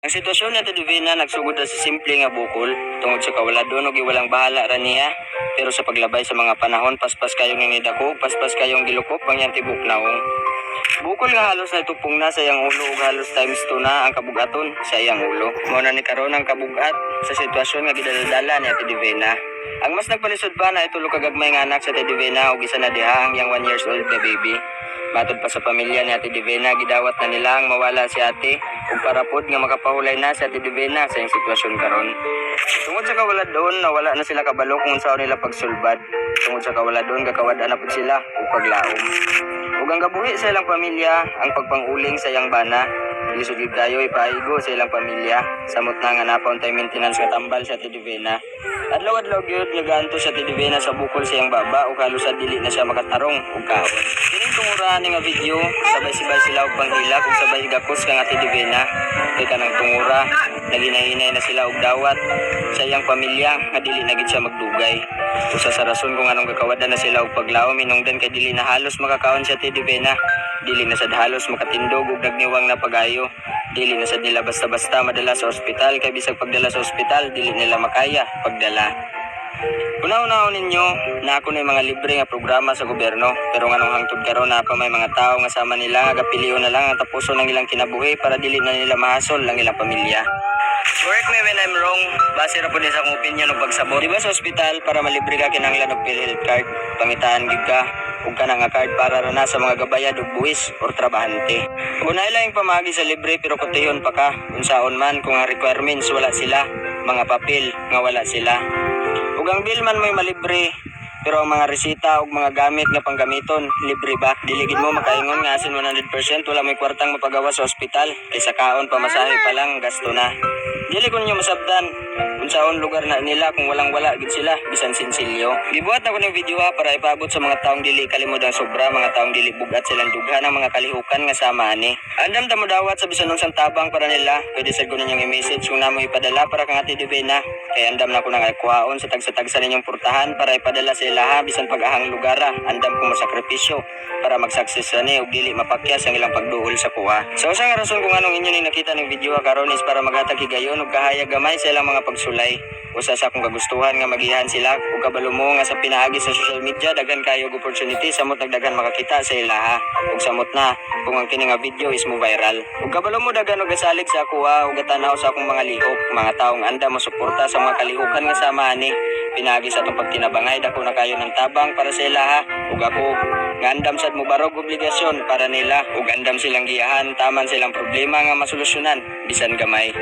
Ang sitwasyon nato Divina nagsugod na sa simple nga bukol. Tungod sa kawaladon ug walang bahala ra niya. Pero sa paglabay sa mga panahon paspas kayong nangidako paspas kayong gilukop ang yang tibok naong Bukol nga halos na tupong na sa iyang ulo ug halos times 2 na ang kabugaton sa iyang ulo. Mao na ni karon ang kabugat sa sitwasyon nga gidaladala ni Ate Divina. Ang mas nagpalisod pa na itulo kagagmay nga anak sa Ate Divina ug isa na diha ang yang 1 years old na baby. Matod pa sa pamilya ni Ate Divina, gidawat na nila ang mawala si Ate ug para pod nga makapahulay na si Ate Divina sa iyang sitwasyon karon. Tungod sa kawala doon, nawala na sila kabalo kung saan nila pagsulbad. Tungod sa kawala doon, kakawada na po sila ug paglaom. Ug ang gabuhi sa ilang pamilya, ang pagpanguling sa iyang bana. Lisod gid kayo ipaigo sa ilang pamilya. Samot na nga napaon tay maintenance nga tambal sa Tidivena. Adlaw-adlaw gyud nga gaanto sa Tidivena sa bukol sa iyang baba halos sa dili na siya makatarong ug kaon. Kining tungurahan nga video, sabay-sabay sila og panghilak ug sabay gakos kang Tidivena. Kay kanang tungura, naginahinay na sila og dawat sa iyang pamilya nga dili na gid siya magdugay. Usa sa rason kung anong kakawada na sila og paglaom minungdan kay dili na halos makakaon siya ti Divina. Dili na sad halos makatindog ug nagniwang na pagayo. Dili na sad nila basta-basta madala sa ospital kay bisag pagdala sa ospital dili nila makaya pagdala. Una-unahon ninyo na ako na mga libre nga programa sa gobyerno pero nganong hangtod karon na pa may mga tao nga sama nila nga gapiliw na lang ang tapuson ng ilang kinabuhi para dili na nila mahasol ang ilang pamilya. Correct me when I'm wrong. Base ra din sa akong opinion ng pagsabot. Di ba sa ospital para malibre ka kinahanglan og PhilHealth card, pangitaan gid ka ug kana nga card para ra na sa mga gabayad ug buwis or trabahante. Unay lang yung pamagi sa libre pero kutihon pa ka unsaon man kung ang requirements wala sila, mga papel nga wala sila. Ug ang bill man may malibre, pero ang mga resita ug mga gamit nga panggamiton, libre ba? Diligid mo makaingon nga asin 100% wala may kwartang mapagawa sa ospital. Kaysa kaon pamasahe pa lang gasto na. Dili ko ninyo masabdan kung saon lugar na nila kung walang wala gid sila bisan sinsilyo. Gibuhat ako ng video ha para ipaabot sa mga taong dili kalimod ang sobra, mga taong dili bugat silang dughan ang mga kalihukan nga sama ani. Andam damo dawat sa bisan unsang tabang para nila. Pwede sad ko ninyong i-message kung namo ipadala para kang ati Divina. Kay andam na ko nang kuhaon sa tagsa-tagsa ninyong purtahan para ipadala sa ilaha bisan pag-ahang lugar ha. Andam ko masakripisyo para mag-success ani ug dili mapakyas ang ilang pagduol sa kuha. So sa nga rason kung anong inyo ning nakita ng video karon is para maghatag higayon ug kahayag gamay sa ilang mga pagsulay. Usa sa akong kagustuhan nga magihan sila. Ug kabalo mo nga sa pinaagi sa social media daghan kayo og opportunity. Samot nagdagan makakita sa ilaha ug samot na. Kung ang kini nga video is mo viral. Ug kabalo mo daghan og gasalig sa ako ha? Ug gatanaw sa akong mga lihok, mga taong anda mo suporta sa mga kalihukan nga sama ani. Pinaagi sa atong pagtinabangay dako na kayo ng tabang para sa ilaha ug ako nga andam sad mo barog obligasyon para nila. Ug andam silang giyahan taman silang problema nga masolusyonan. Bisan gamay